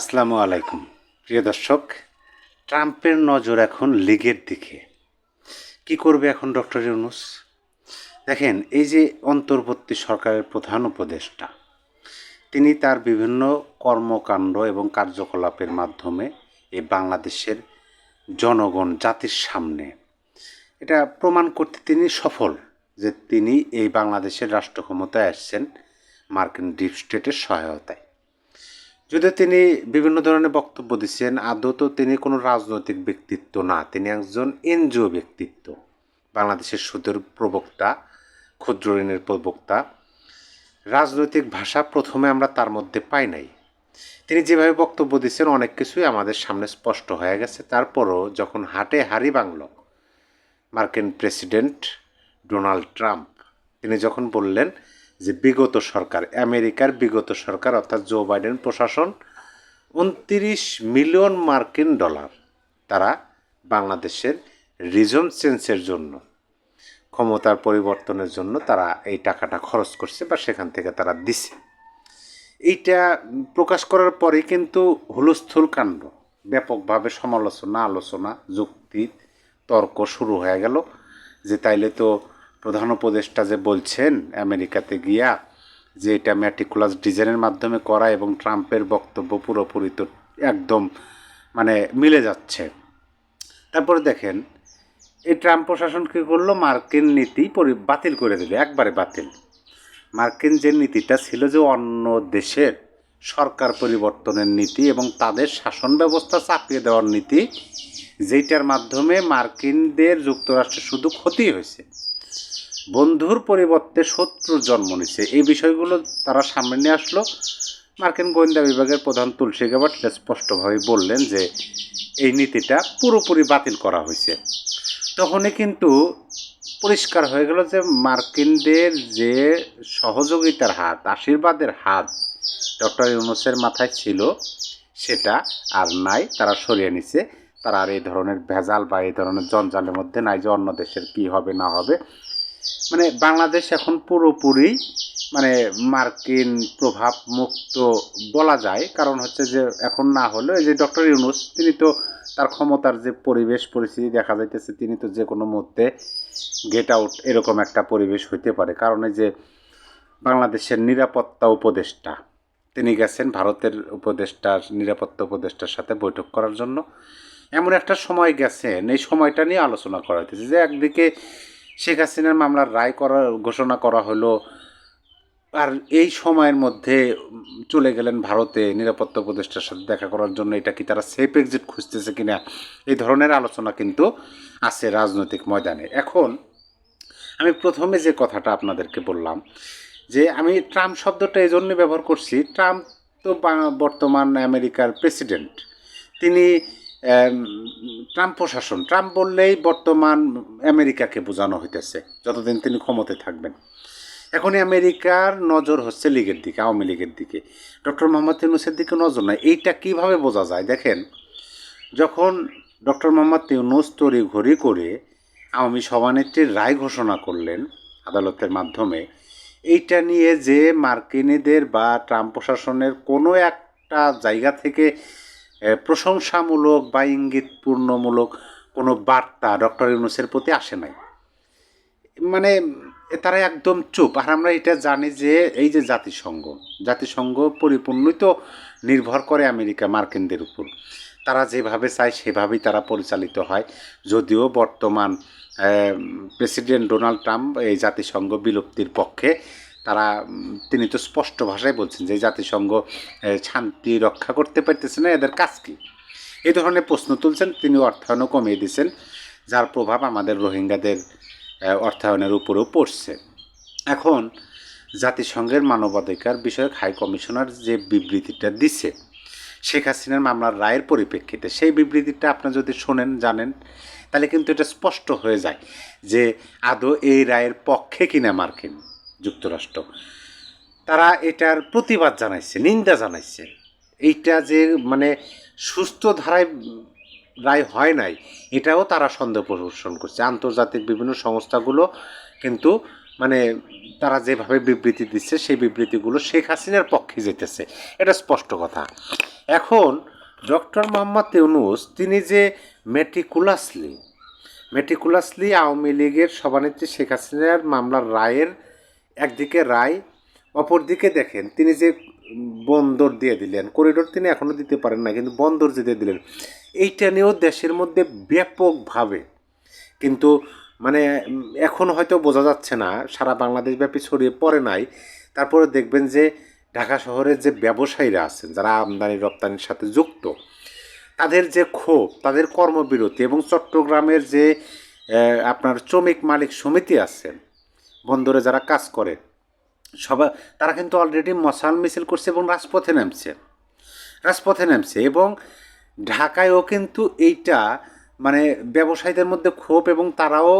আসসালামু আলাইকুম। প্রিয় দর্শক, ট্রাম্পের নজর এখন লীগের দিকে। কি করবে এখন ডক্টর ইউনুস? দেখেন, এই যে অন্তর্বর্তী সরকারের প্রধান উপদেষ্টা, তিনি তার বিভিন্ন কর্মকাণ্ড এবং কার্যকলাপের মাধ্যমে এই বাংলাদেশের জনগণ, জাতির সামনে, এটা প্রমাণ করতে তিনি সফল যে তিনি এই বাংলাদেশের রাষ্ট্র ক্ষমতায় আসছেন মার্কিন ডিপ স্টেটের সহায়তায়। যদিও তিনি বিভিন্ন ধরনের বক্তব্য দিচ্ছেন, আদৌ তো তিনি কোনো রাজনৈতিক ব্যক্তিত্ব না। তিনি একজন এনজিও ব্যক্তিত্ব, বাংলাদেশের সুদের প্রবক্তা, ক্ষুদ্র ঋণের প্রবক্তা। রাজনৈতিক ভাষা প্রথমে আমরা তার মধ্যে পাই নাই। তিনি যেভাবে বক্তব্য দিচ্ছেন, অনেক কিছুই আমাদের সামনে স্পষ্ট হয়ে গেছে। তারপরও যখন হাটে হারি বাংলো, মার্কিন প্রেসিডেন্ট ডোনাল্ড ট্রাম্প, তিনি যখন বললেন যে বিগত সরকার, আমেরিকার বিগত সরকার, অর্থাৎ জো বাইডেন প্রশাসন, উনত্রিশ মিলিয়ন মার্কিন ডলার তারা বাংলাদেশের রিজন চেঞ্জের জন্য, ক্ষমতার পরিবর্তনের জন্য তারা এই টাকাটা খরচ করছে বা সেখান থেকে তারা দিছে। এইটা প্রকাশ করার পরে কিন্তু হুলস্থুল কাণ্ড, ব্যাপকভাবে সমালোচনা, আলোচনা, যুক্তি, তর্ক শুরু হয়ে গেল যে তাইলে তো প্রধান উপদেষ্টা যে বলছেন, আমেরিকাতে গিয়া, যে এটা ম্যাটিকুলাস ডিজাইনের মাধ্যমে করা এবং ট্রাম্পের বক্তব্য পুরোপুরি তো একদম মানে মিলে যাচ্ছে। তারপরে দেখেন, এই ট্রাম্প প্রশাসন কী করল? মার্কিন নীতি পরি, বাতিল করে দিল, একবারে বাতিল। মার্কিন যে নীতিটা ছিল যে অন্য দেশের সরকার পরিবর্তনের নীতি এবং তাদের শাসন ব্যবস্থা চাপিয়ে দেওয়ার নীতি যেটার মাধ্যমে মার্কিনদের যুক্তরাষ্ট্রে শুধু ক্ষতি হয়েছে। বন্ধুর পরিবর্তে শত্রুর জন্ম নিচ্ছে এই বিষয়গুলো তারা সামনে নিয়ে আসলো। মার্কিন গোয়েন্দা বিভাগের প্রধান তুলসী গাবাট স্পষ্টভাবে বললেন যে এই নীতিটা পুরোপুরি বাতিল করা হয়েছে। তখনই কিন্তু পরিষ্কার হয়ে গেল যে মার্কিনদের যে সহযোগিতার হাত, আশীর্বাদের হাত ডক্টর ইউনুসের মাথায় ছিল, সেটা আর নাই, তারা সরিয়ে নিছে। তারা আর এই ধরনের ভেজাল বা এই ধরনের জঞ্জালের মধ্যে নাই যে অন্য দেশের কী হবে, না হবে। মানে বাংলাদেশ এখন পুরোপুরি মানে মার্কিন প্রভাব মুক্ত বলা যায়। কারণ হচ্ছে যে এখন না হলেও এই যে ডক্টর ইউনুস, তিনি তো তার ক্ষমতার যে পরিবেশ পরিস্থিতি দেখা যাইতেছে, তিনি তো যে কোনো মুহূর্তে গেট আউট এরকম একটা পরিবেশ হইতে পারে। কারণ এই যে বাংলাদেশের নিরাপত্তা উপদেষ্টা, তিনি গেছেন ভারতের উপদেষ্টার, নিরাপত্তা উপদেষ্টার সাথে বৈঠক করার জন্য। এমন একটা সময় গেছেন, এই সময়টা নিয়ে আলোচনা করা হইতেছে যে একদিকে শেখ হাসিনার মামলার রায় করা, ঘোষণা করা হলো আর এই সময়ের মধ্যে চলে গেলেন ভারতে নিরাপত্তা উপদেষ্টার সাথে দেখা করার জন্য। এটা কি তারা সেফ এক্সিট খুঁজতেছে কিনা? এই ধরনের আলোচনা কিন্তু আছে রাজনৈতিক ময়দানে। এখন আমি প্রথমে যে কথাটা আপনাদেরকে বললাম, যে আমি ট্রাম্প শব্দটা এই জন্য ব্যবহার করছি। ট্রাম্প তো বর্তমান আমেরিকার প্রেসিডেন্ট। তিনি ট্রাম্প প্রশাসন। ট্রাম্প বললেই বর্তমান আমেরিকাকে বোঝানো হইতেছে, যতদিন তিনি ক্ষমতায় থাকবেন। এখন আমেরিকার নজর হচ্ছে লীগের দিকে, আওয়ামী লীগের দিকে। ডক্টর মোহাম্মদ ইউনুসের দিকে নজর নাই। এইটা কীভাবে বোঝা যায়? দেখেন, যখন ডক্টর মোহাম্মদ ইউনুস তড়ি ঘড়ি করে আওয়ামী সভানেত্রীর রায় ঘোষণা করলেন আদালতের মাধ্যমে, এইটা নিয়ে যে মার্কিনীদের বা ট্রাম্প প্রশাসনের কোনো একটা জায়গা থেকে প্রশংসামূলক বা ইঙ্গিতপূর্ণমূলক কোনো বার্তা ডক্টর ইউনুসের প্রতি আসে নাই। মানে তারা একদম চুপ। আর আমরা এটা জানি যে, এই যে জাতিসংঘ জাতিসংঘ পরিপূর্ণই তো নির্ভর করে আমেরিকা মার্কিনদের উপর। তারা যেভাবে চায়, সেভাবেই তারা পরিচালিত হয়। যদিও বর্তমান প্রেসিডেন্ট ডোনাল্ড ট্রাম্প এই জাতিসংঘ বিলুপ্তির পক্ষে তারা তিনি তো স্পষ্ট ভাষায় বলছেন যে জাতিসংঘ শান্তি রক্ষা করতে পারতেছে না, এদের কাজ কী? এই ধরনের প্রশ্ন তুলছেন, তিনি অর্থায়নও কমিয়ে দিয়েছেন, যার প্রভাব আমাদের রোহিঙ্গাদের অর্থায়নের উপরেও পড়ছে। এখন, জাতিসংঘের মানবাধিকার বিষয়ক হাই কমিশনার যে বিবৃতিটা দিছে, শেখ হাসিনার মামলার রায়ের পরিপ্রেক্ষিতে, সেই বিবৃতিটা আপনার যদি শোনেন, জানেন, তাহলে কিন্তু এটা স্পষ্ট হয়ে যায় যে আদৌ এই রায়ের পক্ষে কিনা মার্কিন। যুক্তরাষ্ট্র। তারা এটার প্রতিবাদ জানাইছে, নিন্দা জানাইছে। এইটা যে মানে সুস্থ ধারায় রায় হয় নাই, এটাও তারা সন্দেহ পোষণ করছে। আন্তর্জাতিক বিভিন্ন সংস্থাগুলো কিন্তু মানে তারা যেভাবে বিবৃতি দিচ্ছে, সেই বিবৃতিগুলো শেখ হাসিনার পক্ষে যেতেছে। এটা স্পষ্ট কথা। এখন ডক্টর মোহাম্মদ ইউনুস, তিনি যে মেটিকুলাসলি মেটিকুলাসলি আওয়ামী লীগের সভানেত্রী শেখ হাসিনার মামলার রায়ের একদিকে রায়, অপরদিকে দেখেন তিনি যে বন্দর দিয়ে দিলেন, করিডোর তিনি এখনও দিতে পারেন না কিন্তু বন্দর যে দিয়ে দিলেন, এইটা নিয়েও দেশের মধ্যে ব্যাপকভাবে কিন্তু মানে এখন হয়তো বোঝা যাচ্ছে না, সারা বাংলাদেশ ব্যাপী ছড়িয়ে পড়ে নাই। তারপরে দেখবেন যে ঢাকা শহরের যে ব্যবসায়ীরা আছেন, যারা আমদানি রপ্তানির সাথে যুক্ত, তাদের যে ক্ষোভ, তাদের কর্মবিরতি এবং চট্টগ্রামের যে আপনার শ্রমিক মালিক সমিতি আছেন বন্দরে যারা কাজ করে সবাই তারা কিন্তু অলরেডি মশাল মিছিল করছে এবং রাজপথে নামছে। রাজপথে নামছে এবং ঢাকায়ও কিন্তু এইটা মানে ব্যবসায়ীদের মধ্যে ক্ষোভ এবং তারাও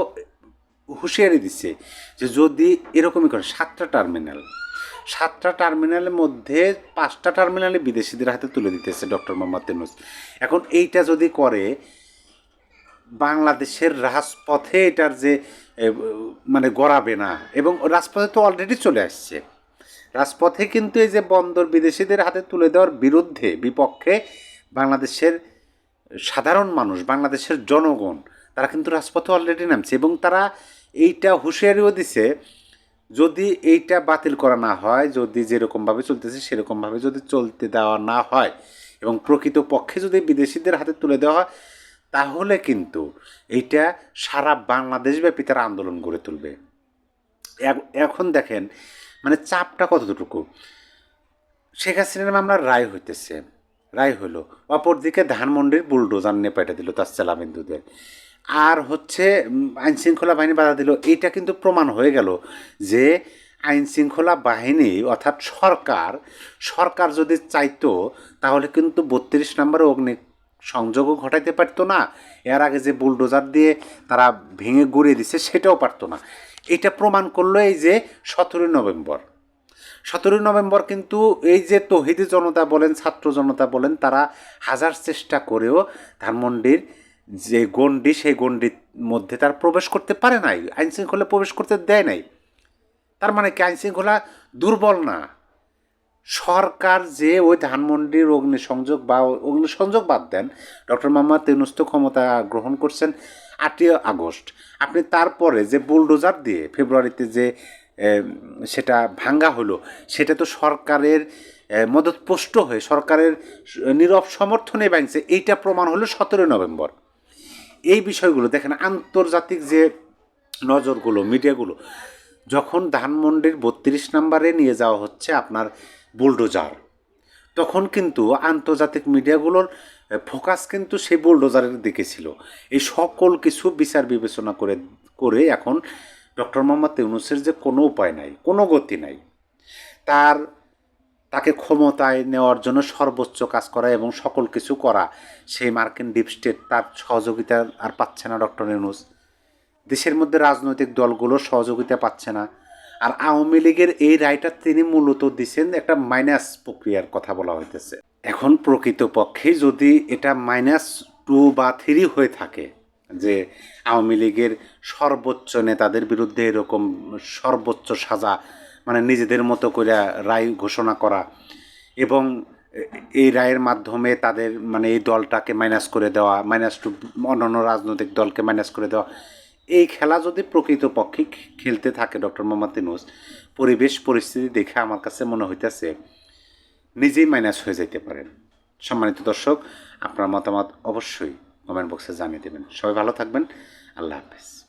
হুঁশিয়ারি দিচ্ছে যে যদি এরকমই করে, সাতটা টার্মিনাল, সাতটা টার্মিনালের মধ্যে পাঁচটা টার্মিনালে বিদেশিদের হাতে তুলে দিতেছে ডক্টর মোহাম্মদ ইউনূস। এখন এইটা যদি করে বাংলাদেশের রাজপথে এটার যে মানে গড়াবে না। এবং রাজপথে তো অলরেডি চলে আসছে। রাজপথে কিন্তু এই যে বন্দর বিদেশিদের হাতে তুলে দেওয়ার বিরুদ্ধে, বিপক্ষে বাংলাদেশের সাধারণ মানুষ, বাংলাদেশের জনগণ, তারা কিন্তু রাজপথে অলরেডি নামছে এবং তারা এইটা হুঁশিয়ারিও দিছে, যদি এইটা বাতিল করা না হয়, যদি যেরকমভাবে চলতেছে সেরকমভাবে যদি চলতে দেওয়া না হয় এবং প্রকৃত পক্ষে যদি বিদেশিদের হাতে তুলে দেওয়া হয় তাহলে কিন্তু এইটা সারা বাংলাদেশব্যাপী তারা আন্দোলন গড়ে তুলবে। এখন দেখেন মানে চাপটা কতটুকু? শেখ হাসিনার মামলার রায় হইতেছে। রায় হলো, অপরদিকে ধানমন্ডির বুলডোজার নিয়ে পেটে দিল তার চেলাবিন্দুদের আর হচ্ছে আইন শৃঙ্খলা বাহিনী বাধা দিল। এইটা কিন্তু প্রমাণ হয়ে গেল যে আইন শৃঙ্খলা বাহিনী অর্থাৎ সরকার সরকার যদি চাইতো, তাহলে কিন্তু বত্রিশ নম্বরে অগ্নি সংযোগও ঘটাইতে পারতো না, এর আগে যে বুলডোজার দিয়ে তারা ভেঙে গড়িয়ে দিচ্ছে সেটাও পারতো না। এটা প্রমাণ করল এই যে সতেরোই নভেম্বর। সতেরোই নভেম্বর কিন্তু এই যে তহিদি জনতা বলেন, ছাত্র জনতা বলেন, তারা হাজার চেষ্টা করেও ধানমন্ডির যে গণ্ডি, সেই গণ্ডির মধ্যে তার প্রবেশ করতে পারে নাই আইনশৃঙ্খলা প্রবেশ করতে দেয় নাই। তার মানে কি আইনশৃঙ্খলা দুর্বল না? সরকার যে ওই ধানমন্ডির অগ্নিসংযোগ বা অগ্নিসংযোগ বাদ দেন, ডক্টর মোহাম্মদ ইউনুস ক্ষমতা গ্রহণ করছেন আটই আগস্ট। আপনি তারপরে যে বুলডোজার দিয়ে ফেব্রুয়ারিতে যে সেটা ভাঙ্গা হলো, সেটা তো সরকারের মদতপুষ্ট হয়ে সরকারের নীরব সমর্থনে ভাঙছে, এইটা প্রমাণ হলো সতেরোই নভেম্বর। এই বিষয়গুলো দেখেন, আন্তর্জাতিক যে নজরগুলো, মিডিয়াগুলো, যখন ধানমন্ডির বত্রিশ নম্বরে নিয়ে যাওয়া হচ্ছে আপনার বুলডোজার। তখন কিন্তু আন্তর্জাতিক মিডিয়াগুলোর ফোকাস কিন্তু সেই বুলডোজারের দিকে ছিল। এই সকল কিছু বিচার বিবেচনা করে করে এখন ডক্টর মোহাম্মদ ইউনুসের যে কোনো উপায় নাই, কোনো গতি নাই। তার, তাকে ক্ষমতায় নেওয়ার জন্য সর্বোচ্চ কাজ করা এবং সকল কিছু করা, সেই মার্কিন ডিপ স্টেট তার সহযোগিতা আর পাচ্ছে না ডক্টর ইউনুস। দেশের মধ্যে রাজনৈতিক দলগুলো সহযোগিতা পাচ্ছে না। আর আওয়ামী লীগের এই রায়টা তিনি মূলত দিচ্ছেন একটা মাইনাস প্রক্রিয়ার কথা বলা হইতেছে। এখন প্রকৃতপক্ষে যদি এটা মাইনাস টু বা থ্রি হয়ে থাকে, যে আওয়ামী লীগের সর্বোচ্চ নেতাদের বিরুদ্ধে এরকম সর্বোচ্চ সাজা মানে নিজেদের মতো করে রায় ঘোষণা করা এবং এই রায়ের মাধ্যমে তাদের মানে এই দলটাকে মাইনাস করে দেওয়া মাইনাস টু অন্যান্য রাজনৈতিক দলকে মাইনাস করে দেওয়া এই খেলা যদি প্রকৃতপক্ষে খেলতে থাকে ডক্টর মোহাম্মদ ইনুস পরিবেশ, পরিস্থিতি দেখে আমার কাছে মনে হইতেছে নিজেই মাইনাস হয়ে যেতে পারেন সম্মানিত দর্শক, আপনার মতামত অবশ্যই কমেন্ট বক্সে জানিয়ে দেবেন। সবাই ভালো থাকবেন। আল্লাহ হাফেজ।